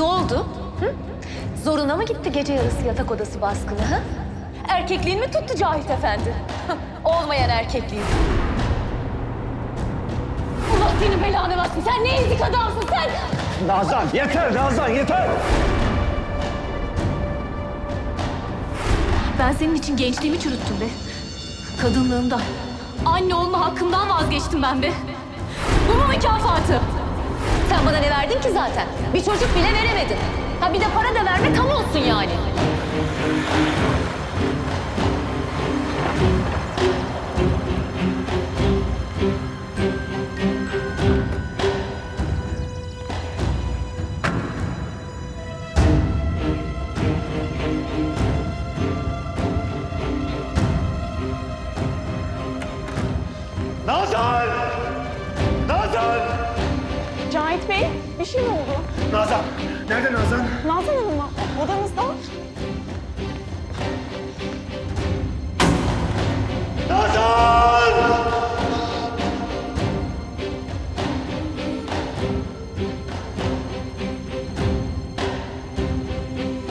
oldu? Hı? Zoruna mı gitti gece yarısı yatak odası baskını ha? Erkekliğin mi tuttu Cahit Efendi? Olmayan erkekliğin. Allah senin belanı versin. Sen ne ezik adamsın sen. Nazan yeter Nazan yeter. Ben senin için gençliğimi çürüttüm be. Kadınlığımdan, anne olma hakkımdan vazgeçtim ben be. Bu mu mükafatı? Ki zaten? Bir çocuk bile veremedin. Ha bir de para da verme tam olsun yani. Nazan! Bey, bir şey mi oldu? Nazan. Nerede Nazan? Nazan Hanım mı? Odanızda.